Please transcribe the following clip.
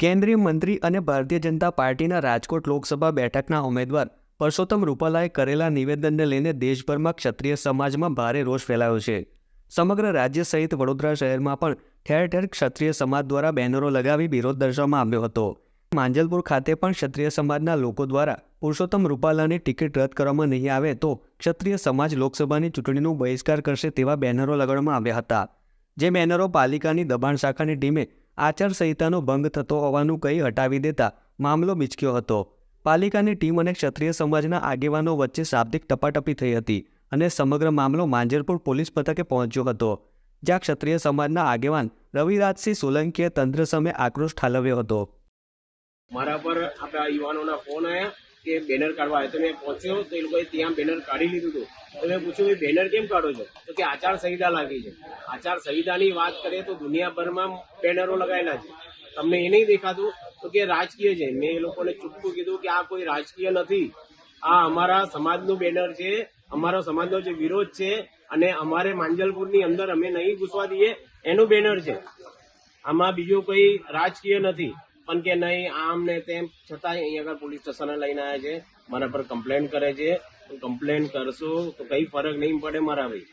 કેન્દ્રીય મંત્રી અને ભારતીય જનતા પાર્ટીના રાજકોટ લોકસભા બેઠકના ઉમેદવાર પરસોત્તમ રૂપાલાએ કરેલા નિવેદનને લઈને દેશભરમાં ક્ષત્રિય સમાજમાં ભારે રોષ ફેલાયો છે. સમગ્ર રાજ્ય સહિત વડોદરા શહેરમાં પણ ઠેર ઠેર ક્ષત્રિય સમાજ દ્વારા બેનરો લગાવી વિરોધ દર્શાવવામાં આવ્યો હતો. માંજલપુર ખાતે પણ ક્ષત્રિય સમાજના લોકો દ્વારા પુરુષોત્તમ રૂપાલાની ટિકિટ રદ કરવામાં નહીં આવે તો ક્ષત્રિય સમાજ લોકસભાની ચૂંટણીનું બહિષ્કાર કરશે તેવા બેનરો લગાડવામાં આવ્યા હતા. જે બેનરો પાલિકાની દબાણ શાખાની ટીમે આચારસંહિતાનો ભંગ થતો હોવાનું કહી હટાવી દેતા મામલો બીચક્યો હતો. પાલિકાની ટીમ અને ક્ષત્રિય સમાજના આગેવાનો વચ્ચે શાબ્દિક ટપાટપી થઈ હતી અને સમગ્ર મામલો માંજરપુર પોલીસ મથકે પહોંચ્યો હતો, જ્યાં ક્ષત્રિય સમાજના આગેવાન રવિરાજસિંહ સોલંકીએ તંત્ર સામે આક્રોશ ઠાલવ્યો હતો. મારા પર આપણા યુવાનોના ફોન આવ્યા. કે બેનર કાઢવા આવ્યા તો મેં પહોંચ્યો, તો એ લોકોએ ત્યાં બેનર કાઢી લીધું હતું. તો મેં પૂછ્યું, એ બેનર કેમ કાઢો છો? તો કે, આચાર સંહિતા લાગી છે. આચાર સંહિતાની વાત કરીએ તો દુનિયાભરમાં બેનરો લગાવેલા છે. તમને એ નહીં દેખાતું? તો કે, રાજકીય છે. મેં એ લોકોને ચૂપકું કીધું કે, આ કોઈ રાજકીય નથી. આ અમારા સમાજનું બેનર છે, અમારો સમાજનો જે વિરોધ છે અને અમારે માંજલપુરની અંદર અમે નહીં ઘૂસવા દઈએ, એનું બેનર છે. આમાં બીજું કોઈ રાજકીય નથી. પણ કે નહીં, આમ ને તેમ છતાંય અહીંયા આગળ પોલીસ સ્ટેશને લઈને આવ્યા છે. મારા પર કમ્પ્લેન કરે છે. કમ્પ્લેન કરશો તો કઈ ફરક નહીં પડે મારા ભાઈ.